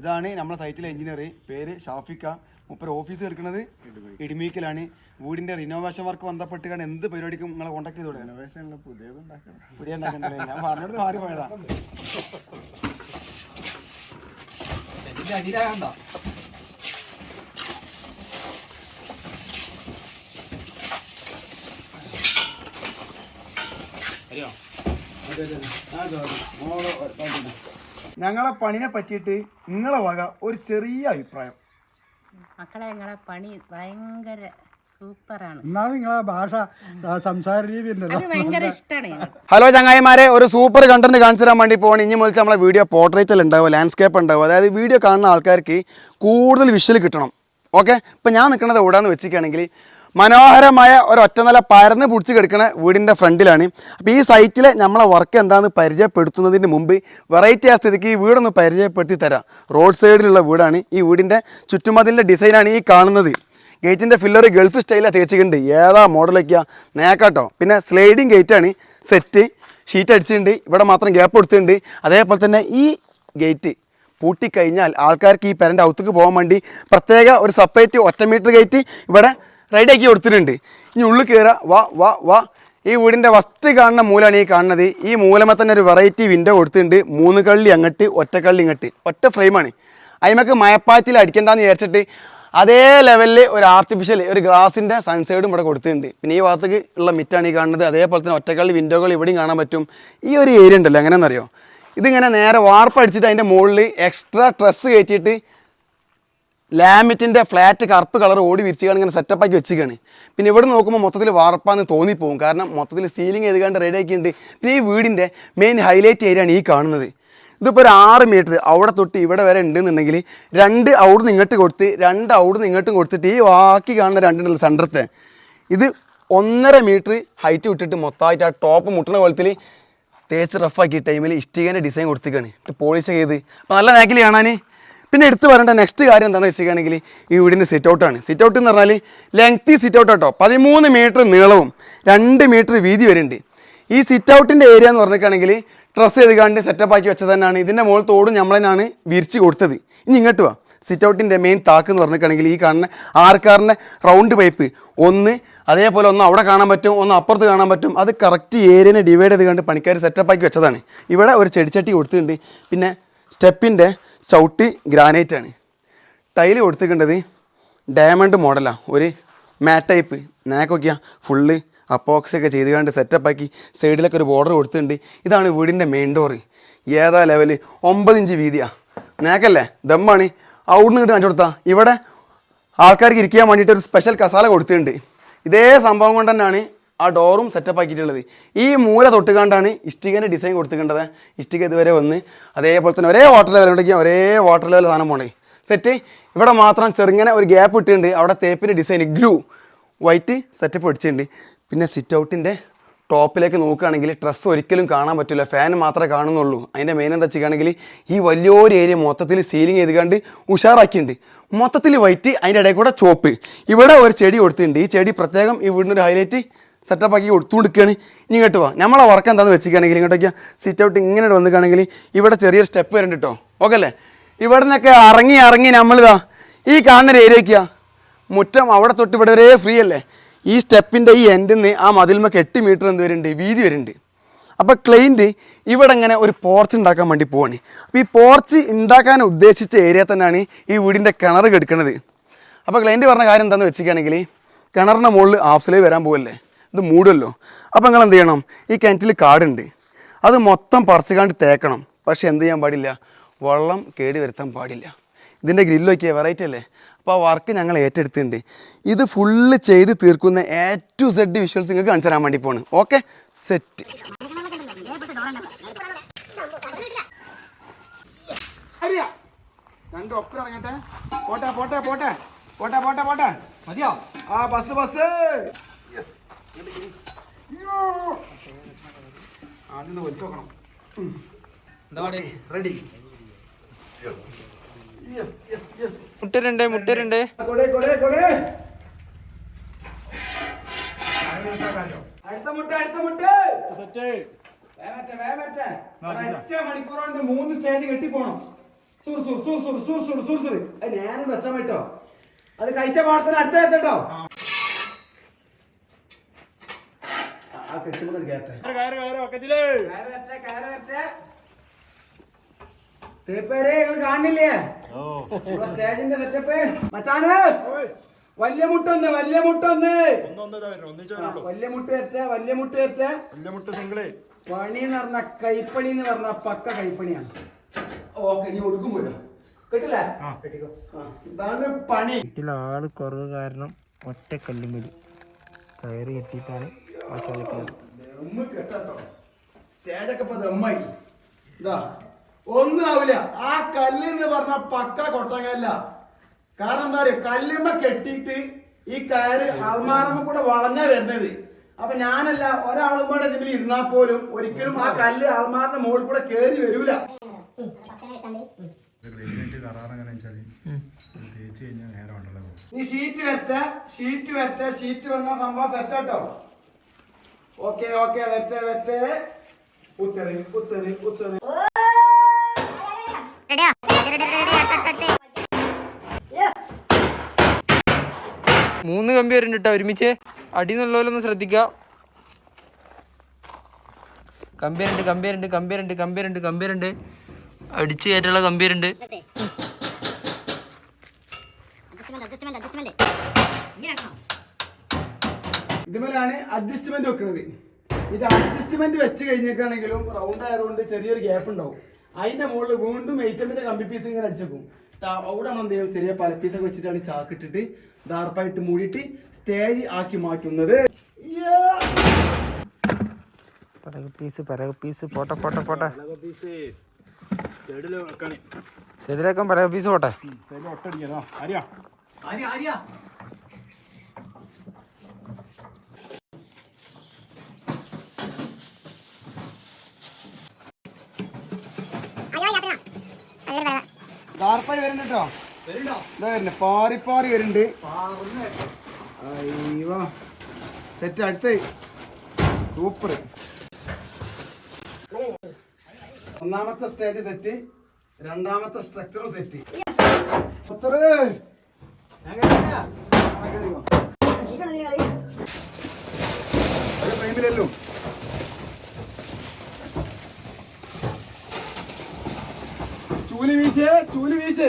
ഇതാണ് നമ്മുടെ സൈറ്റിലെ എഞ്ചിനീയർ. പേര് ഷാഫിക്ക. മുപ്പര് ഓഫീസ് എടുക്കുന്നത് ഇടിമീക്കലാണ്. വീടിന്റെ റിനോവേഷൻ വർക്ക് ബന്ധപ്പെട്ട് കാരണം എന്ത് പരിപാടിക്കും നിങ്ങളെ കോൺടാക്ട് റിനോവേഷൻ ഇന്നോവേഷനിൽ പുതിയത് ഉണ്ടാക്കണം. പുതിയ ഉണ്ടാക്കണ്ടല്ലേ ഞാൻ പറഞ്ഞോട് മാറി പോയതാ ഞങ്ങളെ പണിനെ പറ്റിയിട്ട് നിങ്ങളെ വക ഒരു ചെറിയ അഭിപ്രായം. മക്കളെ ഞങ്ങളെ പണി ഭയങ്കര സൂപ്പറാണ്. എന്നാലും നിങ്ങളെ ഭാഷ സംസാര രീതി ഉണ്ടല്ലോ. അത് ഭയങ്കര ഇഷ്ടമാണ് ഹലോ ചങ്ങായിമാരെ ഒരു സൂപ്പർ കണ്ടന്റ് കാണിച്ചു തരാൻ വേണ്ടി പോകണം ഇനി മുതൽ നമ്മളെ വീഡിയോ പോർട്രേറ്റിൽ ഉണ്ടാവും ലാൻഡ്സ്കേപ്പ് ഉണ്ടാവും. അതായത് വീഡിയോ കാണുന്ന ആൾക്കാർക്ക് കൂടുതൽ വിഷ്വൽ കിട്ടണം. ഓക്കെ ഇപ്പം ഞാൻ നിൽക്കുന്നത് എവിടെയാന്ന് വെച്ചിരിക്കുകയാണെങ്കിൽ മനോഹരമായ ഒരു ഒറ്റനില പരന്ന് പിടിച്ച് കിടക്കുന്ന വീടിന്റെ ഫ്രണ്ടിലാണ്. അപ്പോൾ ഈ സൈറ്റിലെ നമ്മളെ വർക്ക് എന്താണെന്ന് പരിചയപ്പെടുത്തുന്നതിന് മുമ്പ് വെറൈറ്റി ആ സ്ഥിതിക്ക് ഈ വീടൊന്ന് പരിചയപ്പെടുത്തി തരാം. റോഡ് സൈഡിലുള്ള വീടാണ്. ഈ വീടിന്റെ ചുറ്റുമതിലിന്റെ ഡിസൈനാണ് ഈ കാണുന്നത്. ഗേറ്റിന്റെ ഫില്ലർ ഗൾഫ് സ്റ്റൈലാണ് തേച്ചിട്ടുണ്ട്. ഏതാ മോഡലൊക്കെയാ നേക്കാട്ടോ പിന്നെ സ്ലൈഡിങ് ഗേറ്റാണ് സെറ്റ് ഷീറ്റ് അടിച്ചിട്ടുണ്ട്. ഇവിടെ മാത്രം ഗ്യാപ്പ് കൊടുത്തിട്ടുണ്ട്. അതേപോലെ തന്നെ ഈ ഗേറ്റ് പൂട്ടിക്കഴിഞ്ഞാൽ ആൾക്കാർക്ക് ഈ പെരന്റെ ഔത്തേക്ക് പോകാൻ വേണ്ടി പ്രത്യേക ഒരു സെപ്പറേറ്റ് ഒറ്റ മീറ്റർ ഗേറ്റ് ഇവിടെ റെഡിയാക്കി കൊടുത്തിട്ടുണ്ട്. ഇനി ഉള്ളിൽ കയറുക വാ വാ വാ. ഈ വീടിന്റെ ഫസ്റ്റ് കാണുന്ന മൂലാണ് ഈ കാണുന്നത്. ഈ മൂലമ തന്നെ ഒരു വെറൈറ്റി വിൻഡോ കൊടുത്തിട്ടുണ്ട്. മൂന്ന് കള്ളി അങ്ങട്ട് ഒറ്റ കള്ളി ഇങ്ങോട്ട്. ഒറ്റ ഫ്രെയിമാണ് അതിമക്ക് മയപ്പാറ്റിൽ അടിക്കണ്ടെന്ന് വിചാരിച്ചിട്ട് അതേ ലെവലിൽ ഒരു ആർട്ടിഫിഷ്യൽ ഒരു ഗ്ലാസിന്റെ സൺസൈഡും ഇവിടെ കൊടുത്തിട്ടുണ്ട്. പിന്നെ ഈ ഭാഗത്തേക്ക് ഉള്ള മിറ്റാണ് ഈ കാണുന്നത്. അതേപോലെ തന്നെ ഒറ്റക്കള്ളി വിൻഡോകൾ ഇവിടെയും കാണാൻ പറ്റും. ഈ ഒരു ഏരിയ ഉണ്ടല്ലോ എങ്ങനെയെന്നറിയോ ഇതിങ്ങനെ നേരെ വാർപ്പടിച്ചിട്ട് അതിന്റെ മുകളിൽ എക്സ്ട്രാ ഡ്രസ്സ് കയറ്റിയിട്ട് ലാമിറ്റിന്റെ ഫ്ലാറ്റ് കറുപ്പ് കളർ ഓടി വിരിച്ചുകയാണ് ഇങ്ങനെ സെറ്റപ്പാക്കി വെച്ചിരിക്കുകയാണ്. പിന്നെ ഇവിടെ നോക്കുമ്പോൾ മൊത്തത്തിൽ വാർപ്പാന്ന് തോന്നിപ്പോകും കാരണം മൊത്തത്തിൽ സീലിംഗ് ചെയ്തുകൊണ്ട് റെഡി ആക്കിയിട്ടുണ്ട്. പിന്നെ ഈ വീടിന്റെ മെയിൻ ഹൈലൈറ്റ് ഏരിയ ആണ് ഈ കാണുന്നത്. ഇതിപ്പോൾ ഒരു ആറ് മീറ്റർ അവിടെ തൊട്ട് ഇവിടെ വരെ ഉണ്ടെന്നുണ്ടെങ്കിൽ രണ്ട് അവിടുന്ന് ഇങ്ങോട്ട് കൊടുത്ത് രണ്ട് അവിടുന്ന് ഇങ്ങോട്ടും കൊടുത്തിട്ട് ഈ ബാക്കി കാണുന്ന രണ്ടുണ്ടല്ലോ സെന്ററത്തെ ഇത് ഒന്നര മീറ്റർ ഹൈറ്റ് വിട്ടിട്ട് മൊത്തമായിട്ട് ആ ടോപ്പ് മുട്ടണ പോലത്തിൽ തേച്ച് റഫാക്കി ടൈമിൽ ഇഷ്ടികേന്റെ ഡിസൈൻ കൊടുത്തിരിക്കുകയാണ്. പോളിഷ് ചെയ്ത്. അപ്പോൾ നല്ല നേക്കിൽ കാണാൻ പിന്നെ എടുത്തു പറയേണ്ട നെക്സ്റ്റ് കാര്യം എന്താണെന്ന് വെച്ചിട്ടുണ്ടെങ്കിൽ ഈ വീടിന്റെ സിറ്റ് ഔട്ടാണ് സിറ്റ് ഔട്ട് എന്ന് പറഞ്ഞാൽ ലെങ്തി സിറ്റ് ഔട്ട് കേട്ടോ പതിമൂന്ന് മീറ്റർ നീളവും രണ്ട് മീറ്റർ വീതി വരുന്നുണ്ട് ഈ സിറ്റ് ഔട്ടിന്റെ ഏരിയ എന്ന് പറഞ്ഞിട്ടാണെങ്കിൽ ഡ്രസ്സ് ചെയ്തുകാണ്ട് സെറ്റപ്പ് ആക്കി വെച്ചത് തന്നെയാണ്. ഇതിന്റെ മുകളിൽ തോടും നമ്മളതിനാണ് വിരിച്ച് കൊടുത്തത്. ഇനി ഇങ്ങോട്ട് വാ. സിറ്റ് ഔട്ടിന്റെ മെയിൻ താക്ക് എന്ന് പറഞ്ഞിട്ടാണെങ്കിൽ ഈ കാണുന്ന ആർക്കാറിന്റെ റൗണ്ട് പൈപ്പ് ഒന്ന് അതേപോലെ ഒന്ന് അവിടെ കാണാൻ പറ്റും ഒന്ന് അപ്പുറത്ത് കാണാൻ പറ്റും. അത് കറക്റ്റ് ഏരിയനെ ഡിവൈഡ് ചെയ്ത് കണ്ട് പണിക്കാർ സെറ്റപ്പ് ആക്കി വെച്ചതാണ്. ഇവിടെ ഒരു ചെടിച്ചട്ടി കൊടുത്തിട്ടുണ്ട്. പിന്നെ സ്റ്റെപ്പിന്റെ ചവിട്ടി ഗ്രാനൈറ്റ് ആണ്. ടൈൽ കൊടുത്തിട്ടുണ്ടത് ഡയമണ്ട് മോഡലാണ് ഒരു മാറ്റ് ടൈപ്പ് നാക്കൊക്കെയാണ് ഫുള്ള് അപ്പോക്സ് ഒക്കെ ചെയ്ത് കണ്ട് സെറ്റപ്പാക്കി സൈഡിലൊക്കെ ഒരു ബോർഡർ കൊടുത്തിട്ടുണ്ട്. ഇതാണ് വീടിന്റെ മെയിൻ ഡോറ് ഏതാ ലെവൽ ഒമ്പത് ഇഞ്ച് വീതിയാണ് നാക്കല്ലേ? ദമ്മാണ്. അവിടുന്ന് ഇങ്ങോട്ട് കാണിച്ചു കൊടുത്താൽ ഇവിടെ ആൾക്കാർക്ക് ഇരിക്കാൻ വേണ്ടിയിട്ട് ഒരു സ്പെഷ്യൽ കസാല കൊടുത്തിട്ടുണ്ട്. ഇതേ സംഭവം കൊണ്ട് തന്നെയാണ് ആ ഡോറും സെറ്റപ്പ് ആക്കിയിട്ടുള്ളത്. ഈ മൂല തൊട്ടുകാണ്ടാണ് ഇഷ്ടികേന്റെ ഡിസൈൻ കൊടുത്തിട്ടുണ്ടത് ഇഷ്ടിക ഇതുവരെ വന്ന് അതേപോലെ തന്നെ ഒരേ വാട്ടർ ലെവൽ ഉണ്ടെങ്കിൽ ഒരേ വാട്ടർ ലെവൽ സാധനം പോണേ. സെറ്റ് ഇവിടെ മാത്രം ചെറുങ്ങനെ ഒരു ഗ്യാപ്പ് ഇട്ടിട്ടുണ്ട്. അവിടെ തേപ്പിന്റെ ഡിസൈൻ ഗ്ലൂ വൈറ്റ് സെറ്റപ്പ് അടിച്ചിട്ടുണ്ട് പിന്നെ സിറ്റ് ഔട്ടിന്റെ ടോപ്പിലേക്ക് നോക്കുകയാണെങ്കിൽ ഡ്രസ്സ് ഒരിക്കലും കാണാൻ പറ്റില്ല. ഫാൻ മാത്രമേ കാണുന്നുള്ളൂ. അതിന്റെ മെയിൻ എന്താ ചെയ്യുകയാണെങ്കിൽ ഈ വലിയൊരു ഏരിയ മൊത്തത്തിൽ സീലിംഗ് ചെയ്ത് കണ്ട് ഉഷാറാക്കിയിട്ടുണ്ട്. മൊത്തത്തിൽ വൈറ്റ് അതിന്റെ ഇടയിൽ കൂടെ ചോപ്പ് ഇവിടെ ഒരു ചെടി കൊടുത്തിട്ടുണ്ട്. ഈ ചെടി പ്രത്യേകം ഈ വീടിന്റെ ഒരു ഹൈലൈറ്റ് സെറ്റപ്പ് ആക്കി കൊടുത്തു കൊടുക്കുകയാണ് ഇനി ഇങ്ങോട്ട് പോവാം നമ്മളെ വർക്ക് എന്താണെന്ന് വെച്ചിരിക്കുകയാണെങ്കിൽ ഇങ്ങോട്ടേക്ക് സിറ്റ് ഔട്ട് ഇങ്ങനെ വന്നിക്കുകയാണെങ്കിൽ ഇവിടെ ചെറിയൊരു സ്റ്റെപ്പ് വരുന്നുണ്ട് കേട്ടോ ഓക്കെ അല്ലേ? ഇവിടെ നിന്നൊക്കെ ഇറങ്ങി ഇറങ്ങി നമ്മളിതാ ഈ കാണുന്ന ഏരിയയ്ക്കാ മുറ്റം അവിടെ തൊട്ട് ഇവിടെ വരെ ഫ്രീ അല്ലേ? ഈ സ്റ്റെപ്പിന്റെ ഈ എൻഡിൽ നിന്ന് ആ മതിൽമൊക്കെ എട്ട് മീറ്റർ എന്ത് വരുന്നുണ്ട് വീതി വരുന്നുണ്ട് അപ്പോൾ ക്ലൈന്റ് ഇവിടെ ഇങ്ങനെ ഒരു പോർച്ച് ഉണ്ടാക്കാൻ വേണ്ടി പോവാണ്. അപ്പോൾ ഈ പോർച്ച് ഉണ്ടാക്കാൻ ഉദ്ദേശിച്ച ഏരിയ തന്നെയാണ് ഈ വീടിന്റെ കിണർ കെടുക്കുന്നത് അപ്പോൾ ക്ലൈന്റ് പറഞ്ഞ കാര്യം എന്താണെന്ന് വെച്ചിരിക്കുകയാണെങ്കിൽ കിണറിന്റെ മുകളിൽ ഹാഫ് വരാൻ പോകല്ലേ ഇത് മൂടുമല്ലോ അപ്പോൾ നിങ്ങൾ എന്ത് ചെയ്യണം? ഈ കിണറ്റിൽ കാടുണ്ട്. അത് മൊത്തം പറിച്ചുകാണ്ട് തേക്കണം. പക്ഷേ എന്ത് ചെയ്യാൻ പാടില്ല? വെള്ളം കേടി വരുത്താൻ പാടില്ല. ഇതിന്റെ ഗ്രില്ലൊക്കെ വെറൈറ്റി അല്ലേ? അപ്പോൾ ആ വർക്ക് ഞങ്ങൾ ഏറ്റെടുത്തിട്ടുണ്ട്. ഇത് ഫുള്ള് ചെയ്ത് തീർക്കുന്ന എ ടു സെഡ് വിഷ്വൽസ് നിങ്ങൾക്ക് കാണിച്ചു തരാൻ വേണ്ടി പോണ് ഓക്കെ സെറ്റ് രണ്ട് ഒക്കെ ഇറങ്ങട്ടെ പോട്ടെ പോട്ടെ പോട്ടെ. പോട്ടെ പോട്ടെ പോട്ടെ. മതിയോ? ആ ബസ് ബസ്. ആദ്യം വലിച്ചു നോക്കണം. മുട്ടരുണ്ട് മുട്ടരുണ്ട്. അടുത്ത മുട്ട അടുത്ത മുട്ട. മണിക്കൂറുണ്ട് മൂന്ന് സ്റ്റാൻഡ് കെട്ടി പോണം. സൂർ സൂർ സൂർ സൂർ സൂർ സൂർ സൂർ ഞാൻ വെച്ചാൽ കേട്ടോ അത് കഴിച്ച പാടത്തിന് അടുത്ത കേട്ടോ കെട്ടുമ്പോൾ കേട്ടെ തേപ്പേരെ നിങ്ങൾ കാണില്ലേ? നമ്മളെ സ്റ്റേജിന്റെ സെറ്റപ്പ് മച്ചാന് വലിയ മുട്ടൊന്ന് വലിയ മുട്ടൊന്ന് ആ, വലിയ മുട്ട വരട്ടെ വലിയ മുട്ട വരട്ടെ. പണി എന്ന് പറഞ്ഞ കൈപ്പണി എന്ന് പറഞ്ഞ പക്ക കൈപ്പണിയാണ്. ഓക്കെ നീ ഒടുക്കും പോരോ. കേട്ടില്ലേ? ഇതാണ് പണി. വീട്ടിൽ ആൾ കുറവ് കാരണം ഒറ്റ കയറി കെട്ടിയിട്ടാണ് കെട്ടോ സ്റ്റേജൊക്കെ ഇപ്പൊ ദമ്മായി ഇതാ ഒന്നും ആവില്ല ആ കല്ല് എന്ന് പറഞ്ഞ പക്ക കൊട്ടങ്ങല്ല കാരണം എന്താ പറയുക കല്ലുമ്മ കെട്ടിയിട്ട് ഈ കയറ് അൽമാറമ്മ കൂടെ വളഞ്ഞാ വരുന്നത്. അപ്പൊ ഞാനല്ല ഒരാളും കൂടെ ഇതിൽ ഇരുന്നാ പോലും ഒരിക്കലും ആ കല്ല് അൽമാറിന്റെ മുകളിൽ കൂടെ കേറി വരൂല. നീ ഷീറ്റ് വരട്ടെ ഷീറ്റ് വരട്ടെ ഷീറ്റ് വന്ന സംഭവം സെറ്റാട്ടോ ഓക്കെ ഓക്കെ വരട്ടെ വരട്ടെ. ഉത്തര ഉത്തര ഉത്തര. മൂന്ന് കമ്പി വരുന്നുണ്ട് കേട്ടോ ഒരുമിച്ച് അടി എന്നുള്ളവരൊന്ന് ശ്രദ്ധിക്കുക. കമ്പിയറുണ്ട് കമ്പിയറുണ്ട് കമ്പിയറുണ്ട് കമ്പിയറുണ്ട് കമ്പിയറുണ്ട് അടിച്ചു കയറ്റുള്ള കമ്പിയറുണ്ട് ഇതുമേലാണ് അഡ്ജസ്റ്റ്മെന്റ് വെക്കുന്നത് ഇത് അഡ്ജസ്റ്റ്മെന്റ് വെച്ച് കഴിഞ്ഞേക്കാണെങ്കിലും റൗണ്ട് ആയതുകൊണ്ട് ചെറിയൊരു ഗ്യാപ്പ് ഉണ്ടാവും. അതിന്റെ മുകളിൽ വീണ്ടും എയ്റ്റമിന്റെ കമ്പി പീസ് ഇങ്ങനെ അടിച്ചേക്കും. അവിടെ നമ്മൾ എന്ത് ചെയ്യും ചെറിയ പല പീസൊക്കെ വെച്ചിട്ടാണ് ചാക്കിട്ടിട്ട് ദാർപ്പായിട്ട് മൂടിയിട്ട് സ്റ്റേജ് ആക്കി മാറ്റുന്നത്. പരക പീസ് പീസ് പോട്ടെ പോട്ടെ പോട്ടെ. പീസ് സൈഡിൽ വെക്കാണേ. ശരിയാക്കാൻ പരക പീസ് പോട്ടെ. ദാർപ്പായി വരുന്നുണ്ട് കേട്ടോ. ഇതാ വരുന്നത് പാറി പാറി വരുന്നുണ്ട് അയ്യോ. സെറ്റ് അടുത്ത്. സൂപ്പർ ഒന്നാമത്തെ സ്റ്റേജ് സെറ്റ് രണ്ടാമത്തെ സ്ട്രക്ചറും സെറ്റ് പുത്തറ്. വീശേ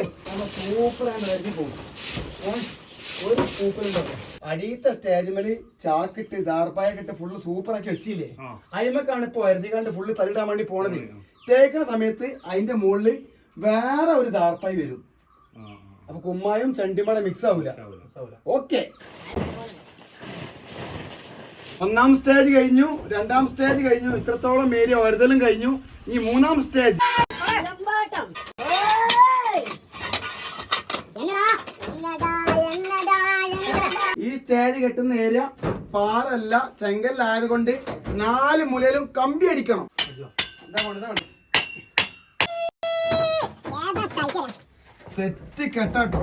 സൂപ്പർ ആണ് വരുത്തി പോകും ഒരു സൂപ്പറുണ്ടാവും അടിയത്തെ സ്റ്റേജിമേൽ ചാക്കിട്ട് ദാർപ്പായൊക്കെ ഫുള്ള് സൂപ്പർ ആക്കി വെച്ചില്ലേ? അയിമക്കാണ് ഇപ്പൊ വരുതികാണ്ട് ഫുള്ള് തള്ളിടാൻ വേണ്ടി പോണത്. തേക്കുന്ന സമയത്ത് അതിന്റെ മുകളിൽ വേറെ ഒരു ദാർപ്പായി വരും. അപ്പൊ കുമ്മായും ചണ്ടിമട മിക്സ് ആവൂല. ഓക്കെ ഒന്നാം സ്റ്റേജ് കഴിഞ്ഞു രണ്ടാം സ്റ്റേജ് കഴിഞ്ഞു ഇത്രത്തോളം ഏരിയ ഒരുതലും കഴിഞ്ഞു. ഇനി മൂന്നാം സ്റ്റേജ് സ്റ്റേജ് കെട്ടുന്ന ഏരിയ പാറല്ല ചെങ്കല്ലായത് കൊണ്ട് നാല് മുലയിലും കമ്പി അടിക്കണം? സെറ്റ് കെട്ടോ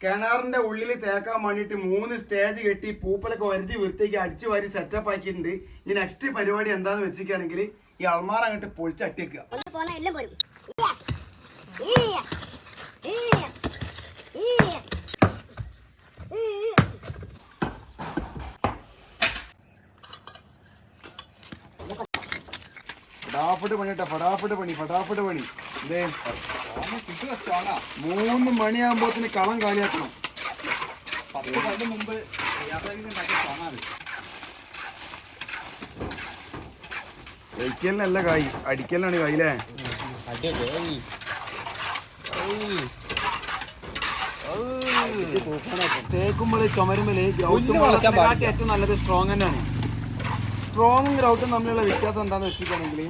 കിണറിന്റെ ഉള്ളിൽ തേക്കാൻ വേണ്ടിയിട്ട് മൂന്ന് സ്റ്റേജ് കെട്ടി പൂപ്പലൊക്കെ വരുത്തി വൃത്തിക്ക് അടിച്ചു വാരി സെറ്റപ്പ് ആക്കിയിട്ടുണ്ട്. ഇനി നെക്സ്റ്റ് പരിപാടി എന്താന്ന് വെച്ചിരിക്കുകയാണെങ്കിൽ ഈ അൾമാറ അങ്ങോട്ട് പൊളിച്ചട്ടിയേക്കുക ഒന്ന് പോന്നാ എല്ലാം പോരും. ഈയ. ഈയ. ഈയ. ഈയ. ഈയ. ഫടാഫട്ട് പണി കേട്ടോ ഫടാഫട്ട് പണി ഫടാഫട്ട് പണി. എന്തേ മൂന്ന് മണിയാകുമ്പോത്തിന് കളം കാലിയാക്കണം. ഒരിക്കലിനല്ല കായ് അടിക്കലാണ് കായില്ലേ തേക്കുമ്പോൾ ചുമരുമ്പൽ ഏറ്റവും നല്ലത് സ്ട്രോങ് തന്നെയാണ് സ്ട്രോങ്ങും ഗ്രൗട്ടും തമ്മിലുള്ള വ്യത്യാസം എന്താണെന്ന് വെച്ചിട്ടുണ്ടെങ്കിൽ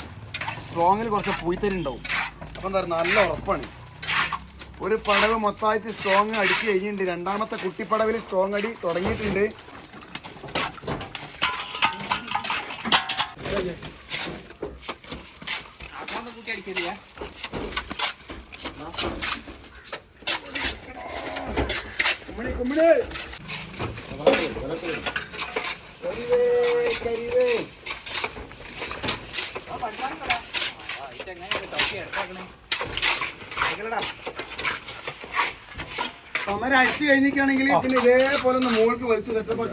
സ്ട്രോങ്ങിൽ കുറച്ച് പൂയ്ത്തരി ഉണ്ടാവും അപ്പം എന്താ നല്ല ഉറപ്പാണ്. ഒരു പടവ് മൊത്തമായിട്ട് സ്ട്രോങ് അടിച്ച് കഴിഞ്ഞിട്ടുണ്ട്. രണ്ടാമത്തെ കുട്ടിപ്പടവിൽ സ്ട്രോങ് അടി തുടങ്ങിയിട്ടുണ്ട്. കുമ്മിണി കുമ്മിണി കരിവേ കരിവേ. സമരം അടിച്ചു കഴിഞ്ഞിരിക്കുകയാണെങ്കിൽ പിന്നെ ഇതേപോലെ ഒന്ന് മോൾക്ക് വലിച്ചു സെറ്റപ്പ്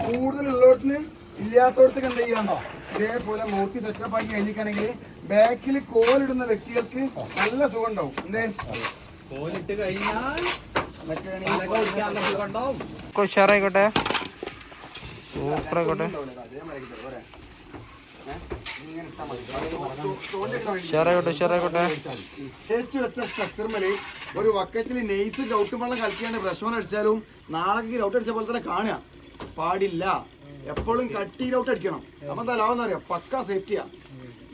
കൂടുതൽ ഉള്ളിടത്തിന് ഇല്ലാത്തടത്തേക്ക് എന്ത് ചെയ്യാണ്ടോ ഇതേപോലെ മോൾക്ക് സെറ്റപ്പ് ആക്കി കഴിഞ്ഞിരിക്കുകയാണെങ്കിൽ ബാക്കിൽ കോലിടുന്ന വ്യക്തികൾക്ക് നല്ല സുഖം ഉണ്ടാവും എന്തേ? കോലിട്ട് കഴിഞ്ഞാൽ ഉഷാറായിക്കോട്ടെ. സൂപ്പർ ആയിക്കോട്ടെ ഷെയറായിക്കോട്ടെ. ടേസ്റ്റ് വെച്ച വെച്ച സ്ട്രക്ചർമേൽ ഒരു വക്കറ്റിൽ നെയ്സ് ഡൗട്ട് വെള്ളം കളിക്കാണ്ട് ബ്രഷ് ഓൺ അടിച്ചാലും നാളെ ഗൗട്ട് അടിച്ച പോലെ തന്നെ കാണുക. പാടില്ല. എപ്പോഴും കട്ടി ഡൗട്ട് അടിക്കണം. അപ്പൊ എന്താ ലാഭം പക്ക സേഫ്റ്റിയാ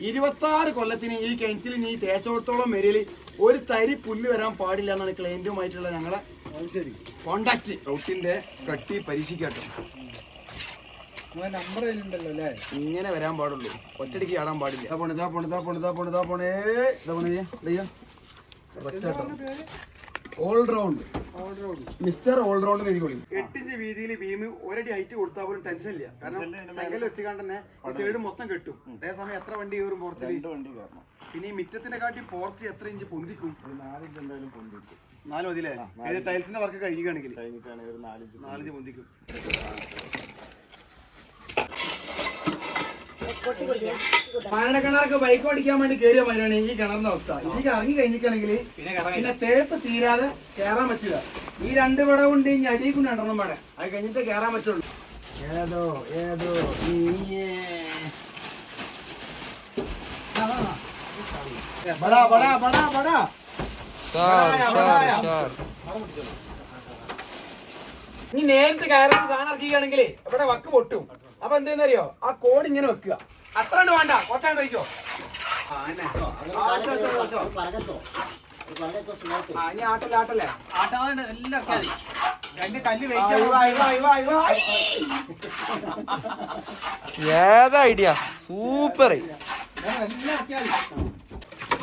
ഇരുപത്തി ആറ് കൊല്ലത്തിന് ഈ കിണറ്റിൽ നീ തേച്ചോടത്തോളം വരയിൽ ഒരു തരി പുല്ല് വരാൻ പാടില്ല എന്നാണ് ക്ലയന്റുമായിട്ടുള്ള ഞങ്ങളെ കോണ്ടാക്ട് ഗ്രൗട്ടിന്റെ കട്ടി പരീക്ഷിക്കാട്ടോ. നമ്പർ അല്ലേ? ഇങ്ങനെ വരാൻ പാടുള്ളൂ. ഒറ്റടിക്ക് ചാടാൻ പാടില്ല. ഇതാ പോണേ ഇതാ പോണേ ഇതാ പോണേ ഇതാ പോണേ ഇതാ പോണേ. ഇതാ പോണേ ഇതാ ഓൾറൗണ്ട് മിസ്റ്റർ ഓൾറൗണ്ട് എട്ടിഞ്ച് വീതിയിൽ ബീം ഒരടി ഹൈറ്റ് കൊടുത്താൽ പോലും ടെൻഷൻ ഇല്ല. കാരണം ചെങ്കൽ വെച്ച് തന്നെ സൈഡ് മൊത്തം കെട്ടും. അതേസമയം എത്ര വണ്ടി കയറും പോർച്ചിൽ പിന്നെ ഈ മിറ്റത്തിനെ കാട്ടി പോർച്ച് എത്ര ഇഞ്ച് പൊന്തിക്കും? നാല് മതിയില്ലേ? ഏത് ടൈൽസിന്റെ വർക്ക് കഴിഞ്ഞിട്ടാണെങ്കിൽ നാലിഞ്ച് പൊന്തിക്കും. മരണക്കിണർക്ക് ബൈക്ക് ഓടിക്കാൻ വേണ്ടി കയറിയ മതിയാണ് ഈ കിണറിന്റെ അവസ്ഥ. ഇതിക്ക് ഇറങ്ങി കഴിഞ്ഞിട്ടാണെങ്കിൽ പിന്നെ തേപ്പ് തീരാതെ കേറാൻ പറ്റില്ല. ഈ രണ്ട് പടം കൊണ്ട് ഇനി അടിയിൽ കൊണ്ട് രണ്ടെണ്ണം പടം അത് കഴിഞ്ഞിട്ട് കേറാൻ പറ്റുള്ളൂ. ഏതോ ഏതോ. ബടാ ഇനി നേരിട്ട് കയറാൻ സാധനം ഇറക്കിയാണെങ്കിൽ ഇവിടെ വക്ക് പൊട്ടും. അപ്പൊ എന്തെന്നറിയോ? ആ കോഡ് ഇങ്ങനെ വെക്കുക. അത്ര ഉണ്ട് വേണ്ട കൊച്ചാണ് കഴിക്കോ ഇനി ആട്ടല്ലേ ആട്ടല്ലേ. ആട്ടാതെ എല്ലാം രണ്ട് കല്ല്. ഏതാ ഐഡിയ? സൂപ്പർ.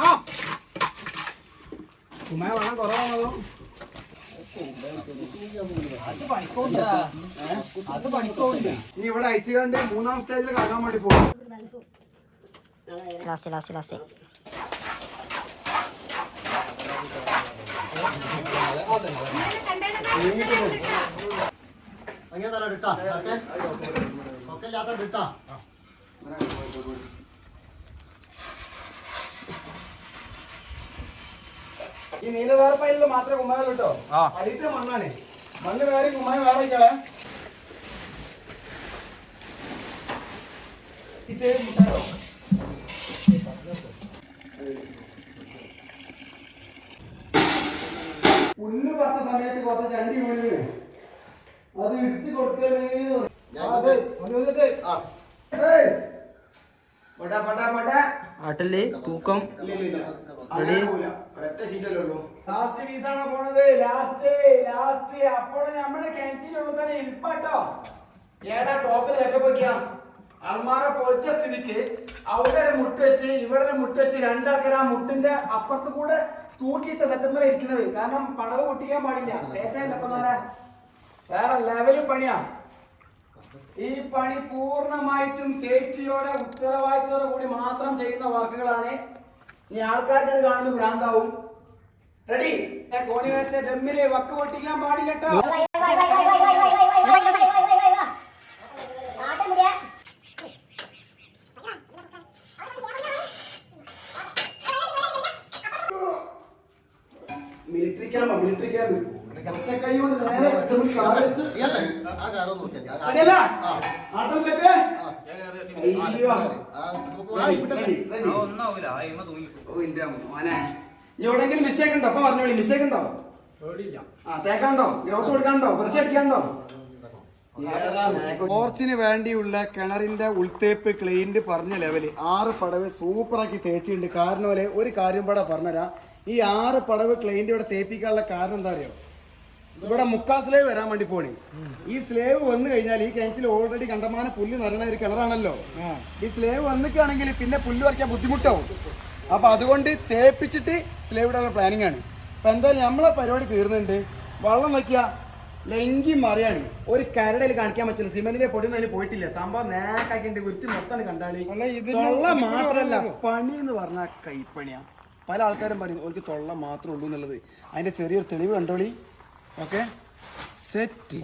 ആ. കുമ്മായ വെള്ളം കുറവാണല്ലോ ഇനി ഇവിടെ അയച്ചു മൂന്നാം സ്റ്റേജിൽ വേണ്ടി പോകും ലാസ്റ്റ് ലാസ്റ്റ് ലാസ്റ്റ് ഈ നീലവേർപ്പയിൽ മാത്രമേ കുമ്മായ കിട്ടോ അടിയത്തെ മണ്ണാണ്. മണ്ണ് വേറെ കുമ്മായ വേറെ വെച്ചാളെ. ഇത് പുല്ല് പത്ത സമയത്ത് കുറച്ച് ചണ്ടി വീണ് അത് ഇടുത്തി ആ. പടാ പടാ പടാ. ആട്ടല്ലേ തൂക്കം. ലാസ്റ്റ് പോണത്? ലാസ്റ്റ് ലാസ്റ്റ് അപ്പോൾ സ്ഥിതിക്ക് മുട്ട് മുട്ട് മുട്ടിന്റെ അപ്പുറത്ത് കൂടെ തൂക്കിയിട്ട സെറ്റപ്പിൽ ഇരിക്കുന്നത് കാരണം പടവ് പൊട്ടിക്കാൻ പാടില്ല. വേറെ ലെവലും പണിയാ. ഈ പണി പൂർണമായിട്ടും സേഫ്റ്റിയോടെ ഉത്തരവാദിത്തത്തോടെ കൂടി മാത്രം ചെയ്യുന്ന വർക്കുകളാണ് ഇനി ആൾക്കാർക്ക് അത് കാണുമ്പോൾ ഭ്രാന്താവും റെഡി കോണിവേറ്റിന്റെ ദമ്മിലെ വക്ക് പൊട്ടിക്കാൻ പാടില്ല കേട്ടോ ഇനി മിസ്റ്റേക്ക് ഉണ്ടോ? അപ്പൊ പറഞ്ഞോളി മിസ്റ്റേക്ക് ഉണ്ടോ? ആ തേക്കാണ്ടോ? ഗ്രൗട്ട് കൊടുക്കാണ്ടോ? ബ്രഷ് അടിക്കാണ്ടോ? പോർച്ചിന് വേണ്ടിയുള്ള കിണറിന്റെ ഉൾത്തേപ്പ് ക്ലീൻഡ് പറഞ്ഞ ലെവൽ ആറ് പടവ് സൂപ്പറാക്കി തേച്ചിട്ടുണ്ട്. കാരണം ഒരു കാര്യം കൂടെ പറഞ്ഞുതരാം. ഈ ആറ് പടവ് ക്ലീൻഡ് ഇവിടെ തേപ്പിക്കാനുള്ള കാരണം എന്താ അറിയോ? ഇവിടെ മുക്കാ സ്ലേവ് വരാൻ വേണ്ടി പോണി. ഈ സ്ലേവ് വന്നു കഴിഞ്ഞാൽ ഈ കിണറ്റിൽ ഓൾറെഡി കണ്ടമാനം പുല്ല് നിറഞ്ഞ ഒരു കിണറാണല്ലോ. ഈ സ്ലേവ് വന്നിക്കാണെങ്കിൽ പിന്നെ പുല്ല് വരയ്ക്കാൻ ബുദ്ധിമുട്ടാവും. അപ്പൊ അതുകൊണ്ട് തേപ്പിച്ചിട്ട് സ്ലേവ് ഇടാനുള്ള പ്ലാനിങ് ആണ്. അപ്പൊ എന്തായാലും നമ്മളെ പരിപാടി തീർന്നുണ്ട്? വെള്ളം വെക്കുക ലെങ്കി മറിയാണ്. ഒരു കരടയിൽ കാണിക്കാൻ പറ്റില്ല. സിമെന്റിന്റെ പൊടി അതിന് പോയിട്ടില്ല. സംഭവം നേക്കാക്കിണ്ട് വൃത്തി മൊത്തം കണ്ടാളി തൊള്ള മാത്രല്ല പണി എന്ന് പറഞ്ഞാൽ കൈപ്പണിയാ. പല ആൾക്കാരും പറയും ഓർക്ക് തൊള്ള മാത്രമേ ഉള്ളൂ എന്നുള്ളത്. അതിന്റെ ചെറിയൊരു തെളിവ് കണ്ടോളി. Okay set